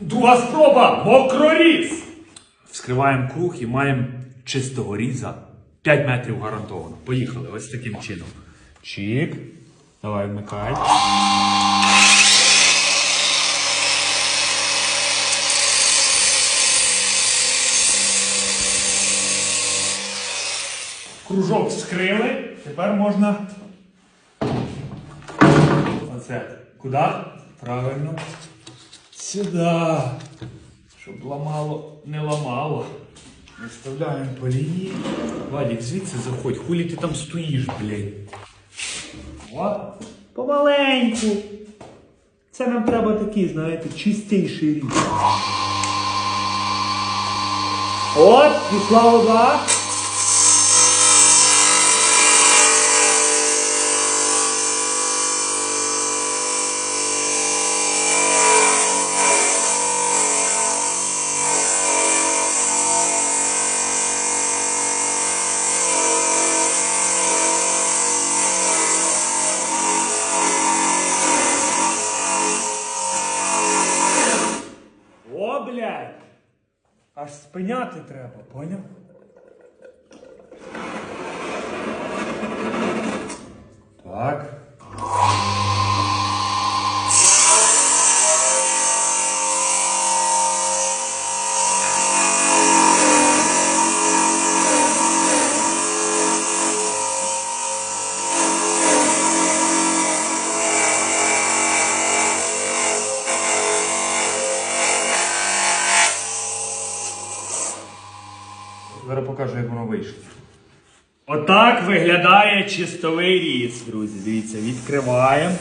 Друга спроба! Мокроріз! Вскриваємо круг і маємо чистого різа. 5 метрів гарантовано. Поїхали. Ось таким чином. Чик. Давай вмикай. Кружок вскрили. Тепер можна. Оце. Куди? Правильно. Сюди. Щоб ламало, не ламало. Виставляємо по лінії. Вадик, звідси заходь. Хулі ти там стоїш, блядь. От. Помаленьку. Це нам треба такий, знаєте, чистіший рік. От, пішла вода. О, блядь! Аж спиняти треба, поняв? Так. Зараз покажу, як воно вийшло. Отак виглядає чистовий різ, друзі. Дивіться, відкриваємо.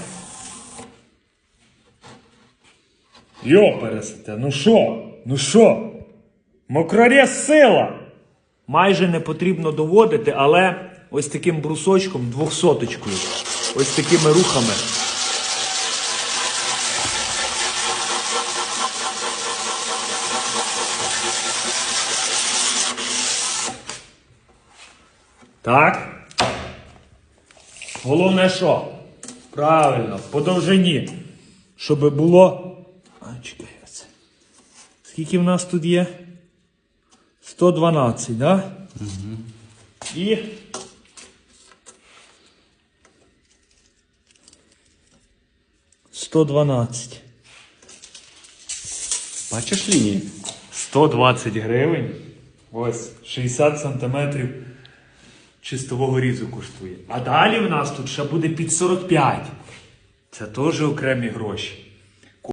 Йо, пересете, ну що? Ну що? Мокрорез сила! Майже не потрібно доводити, але ось таким брусочком, двохсоточкою, ось такими рухами. Так. Головне що? Правильно, по довжині. Щоб було. А, чекай оце. Скільки в нас тут є? 112, так? Да? Угу. І. Сто дванадцять. Бачиш лінії? 120 гривень. Ось 60 сантиметрів чистового різу коштує. А далі в нас тут ще буде під 45. Це теж окремі гроші.